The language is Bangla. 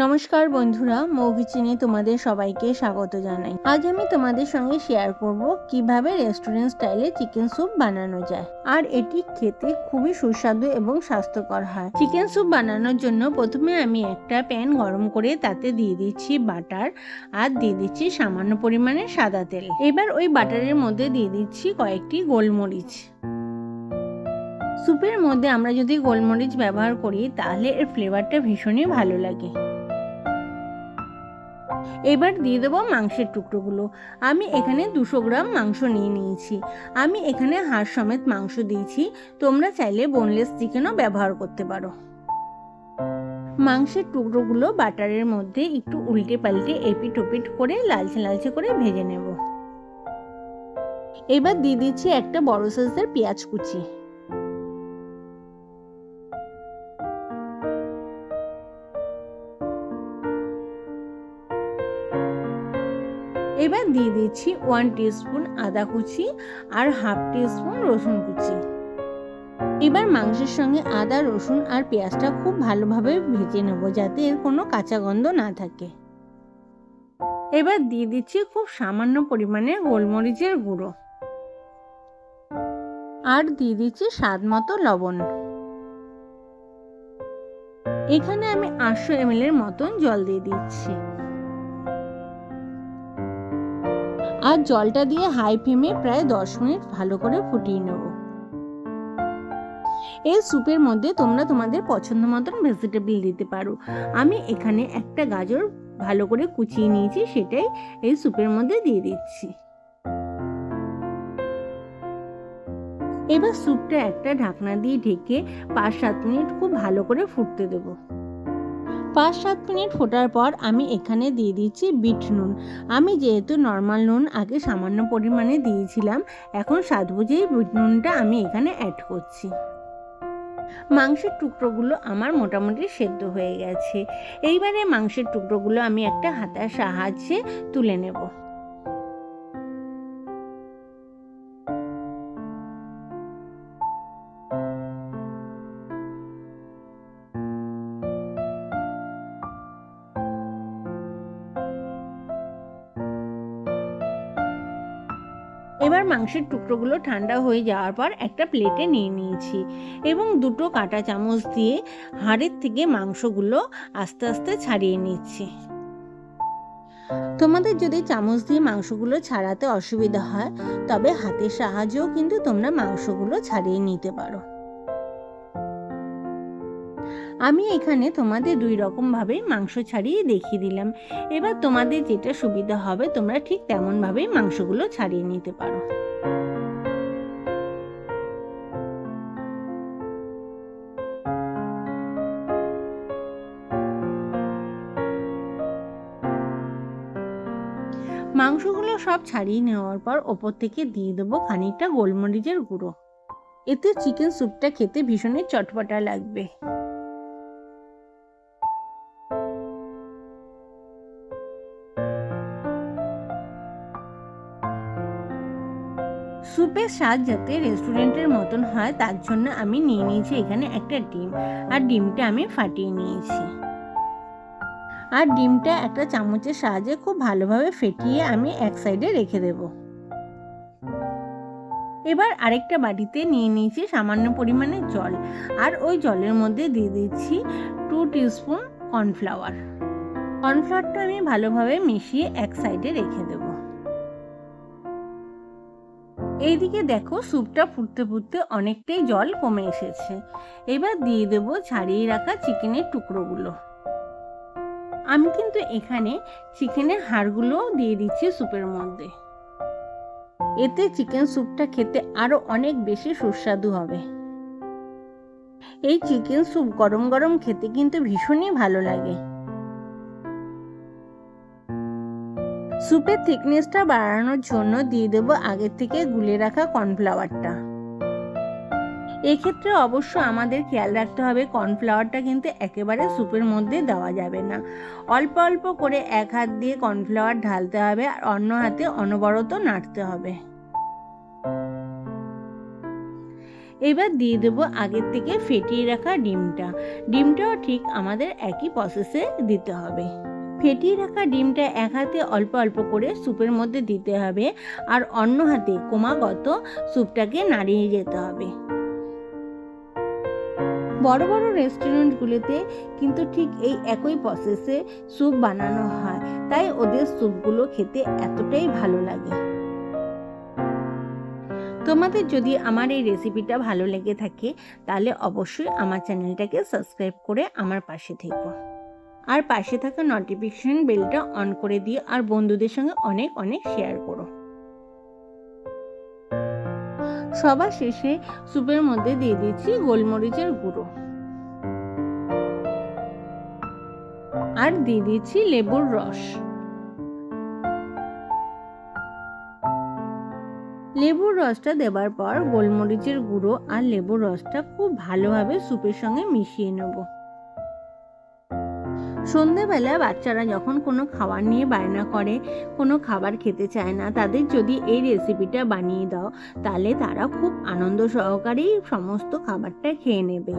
নমস্কার বন্ধুরা মৌগি চিনি তোমাদের সবাইকে স্বাগত জানাই। আজ আমি তোমাদের সঙ্গে শেয়ার করব কীভাবে রেস্টুরেন্ট স্টাইলে চিকেন স্যুপ বানানো যায়। আর এটি খেতে খুবই সুস্বাদু এবং স্বাস্থ্যকর হয়। চিকেন স্যুপ বানানোর জন্য প্রথমে আমি একটা প্যান গরম করে তাতে দিয়ে দিচ্ছি বাটার আর দিয়ে দিচ্ছি সামান্য পরিমাণে সাদা তেল। এবার ওই বাটারের মধ্যে দিয়ে দিচ্ছি কয়েকটি গোলমরিচ। স্যুপের মধ্যে আমরা যদি গোলমরিচ ব্যবহার করি, তাহলে এর ফ্লেভারটা ভীষণই ভালো লাগে। এবার দিয়ে দেবো মাংসের টুকরোগুলো। আমি এখানে দুশো গ্রাম মাংস নিয়ে নিয়েছি। আমি এখানে হাড় সমেত মাংস দিয়েছি। তোমরা চাইলে বোনলেস চিকেনও ব্যবহার করতে পারো। মাংসের টুকরোগুলো বাটারের মধ্যে একটু উল্টে পাল্টে এপিট ওপিট করে লালচে লালচে করে ভেজে নেব। এবার দিয়ে দিচ্ছি একটা বড় সাইজের পেঁয়াজ কুচি। এবার দিয়ে দিচ্ছি ওয়ান টিস্পুন আদা কুচি আর হাফ টিস্পুন রসুন কুচি। এবার মাংসের সঙ্গে আদা, রসুন আর পেঁয়াজটা খুব ভালোভাবে ভেজে নেব যাতে এর কোনো কাঁচা গন্ধ না থাকে। এবার দিয়ে দিচ্ছি খুব সামান্য পরিমাণে গোলমরিচের গুঁড়ো। আর দিয়ে দিচ্ছি স্বাদ মতো লবণ। এখানে আমি আটশো এম এর মতন জল দিয়ে দিচ্ছি। আর জলটা দিয়ে হাই ফ্লেমে প্রায় দশ মিনিট ভালো করে ফুটিয়ে নেব। এই স্যুপের মধ্যে তোমরা তোমাদের পছন্দ মতন ভেজিটেবল দিতে পারো। আমি এখানে একটা গাজর ভালো করে কুচিয়ে নিয়েছি, সেটাই এই স্যুপের মধ্যে দিয়ে দিচ্ছি। এবার স্যুপটা একটা ঢাকনা দিয়ে ঢেকে পাঁচ সাত মিনিট খুব ভালো করে ফুটতে দেবো। পাঁচ সাত মিনিট ফোটার পর আমি এখানে দিয়ে দিচ্ছি বিট নুন। আমি যেহেতু নর্মাল নুন আগে সামান্য পরিমাণে দিয়েছিলাম, এখন স্বাদ বুঝেই বিট নুনটা আমি এখানে অ্যাড করছি। মাংসের টুকরোগুলো আমার মোটামুটি সেদ্ধ হয়ে গেছে। এইবারে মাংসের টুকরোগুলো আমি একটা হাতার সাহায্যে তুলে নেব। এবার মাংসের টুকরোগুলো ঠান্ডা হয়ে যাওয়ার পর একটা প্লেটে নিয়ে নিয়েছি এবং দুটো কাঁটা চামচ দিয়ে হাড়ের থেকে মাংসগুলো আস্তে আস্তে ছাড়িয়ে নিচ্ছি। তোমাদের যদি চামচ দিয়ে মাংসগুলো ছাড়াতে অসুবিধা হয়, তবে হাতের সাহায্যেও কিন্তু তোমরা মাংসগুলো ছাড়িয়ে নিতে পারো। আমি এখানে তোমাদের দুই রকমভাবেই মাংস ছাড়িয়ে দেখিয়ে দিলাম। এবার তোমাদের যেটা সুবিধা হবে, তোমরা ঠিক তেমনভাবেই মাংসগুলো ছাড়িয়ে নিতে পারো। মাংসগুলো সব ছাড়িয়ে নেওয়ার পর ওপর থেকে দিয়ে দেবো খানিকটা গোলমরিচের গুঁড়ো। এতে চিকেন স্যুপটা খেতে ভীষণই চটপটা লাগবে। স্যুপের স্বাদ যাতে রেস্টুরেন্টের মতন হয়, তার জন্য আমি নিয়ে নিয়েছি এখানে একটা ডিম। আর ডিমটা আমি ফাটিয়ে নিয়েছি। আর ডিমটা একটা চামচের সাহায্যে খুব ভালোভাবে ফেটিয়ে আমি এক সাইডে রেখে দেব। এবার আরেকটা বাটিতে নিয়ে নিয়েছি সামান্য পরিমাণে জল। আর ওই জলের মধ্যে দিয়ে দিচ্ছি টু টিস্পুন কর্নফ্লাওয়ার। কর্নফ্লাওয়ারটা আমি ভালোভাবে মিশিয়ে এক সাইডে রেখে দেবো। এইদিকে দেখো স্যুপটা ফুটতে ফুটতে অনেকটাই জল কমে এসেছে। এবার দিয়ে দেব ছাড়িয়ে রাখা চিকেনের টুকরোগুলো। আমি কিন্তু এখানে চিকেনের হাড়গুলোও দিয়ে দিচ্ছি স্যুপের মধ্যে। এতে চিকেন স্যুপটা খেতে আরও অনেক বেশি সুস্বাদু হবে। এই চিকেন স্যুপ গরম গরম খেতে কিন্তু ভীষণই ভালো লাগে। স্যুপের থিকনেসটা বাড়ানোর জন্য দিয়ে দেব আগের থেকে গুলে রাখা কর্নফ্লাওয়ারটা এক্ষেত্রে অবশ্য আমাদের খেয়াল রাখতে হবে কর্নফ্লাওয়ারটা কিন্তু একেবারে স্যুপের মধ্যে দেওয়া যাবে না। অল্প অল্প করে এক হাত দিয়ে কর্নফ্লাওয়ার ঢালতে হবে আর অন্য হাতে অনবরত নাড়তে হবে। এবার দিয়ে দেবো আগের থেকে ফেটিয়ে রাখা ডিমটা। ডিমটাও ঠিক আমাদের একই প্রসেসে দিতে হবে। ফেটিয়ে রাখা ডিমটা এক হাতে অল্প অল্প করে স্যুপের মধ্যে দিতে হবে আর অন্য হাতে ক্রমাগত স্যুপটাকে নাড়িয়ে যেতে হবে। বড় বড় রেস্টুরেন্টগুলোতে কিন্তু ঠিক এই একই প্রসেসে স্যুপ বানানো হয়, তাই ওদের স্যুপগুলো খেতে এতটাই ভালো লাগে। তোমাদের যদি আমার এই রেসিপিটা ভালো লেগে থাকে, তাহলে অবশ্যই আমার চ্যানেলটাকে সাবস্ক্রাইব করে আমার পাশে থেকো। আর পাশে থাকা নোটিফিকেশন বেলটা অন করে দিয়ে আর বন্ধুদের সঙ্গে অনেক অনেক শেয়ার করো। সবার শেষে স্যুপের মধ্যে দিয়ে দিচ্ছি গোলমরিচের গুঁড়ো। আর দিয়ে দিচ্ছি লেবুর রস। লেবুর রসটা দেবার পর গোলমরিচের গুঁড়ো আর লেবুর রসটা খুব ভালোভাবে স্যুপের সঙ্গে মিশিয়ে নেব। সন্ধেবেলা বাচ্চারা যখন কোনো খাবার নিয়ে বায়না করে, কোনো খাবার খেতে চায় না, তাদের যদি এই রেসিপিটা বানিয়ে দাও, তাহলে তারা খুব আনন্দ সহকারেই সমস্ত খাবারটা খেয়ে নেবে।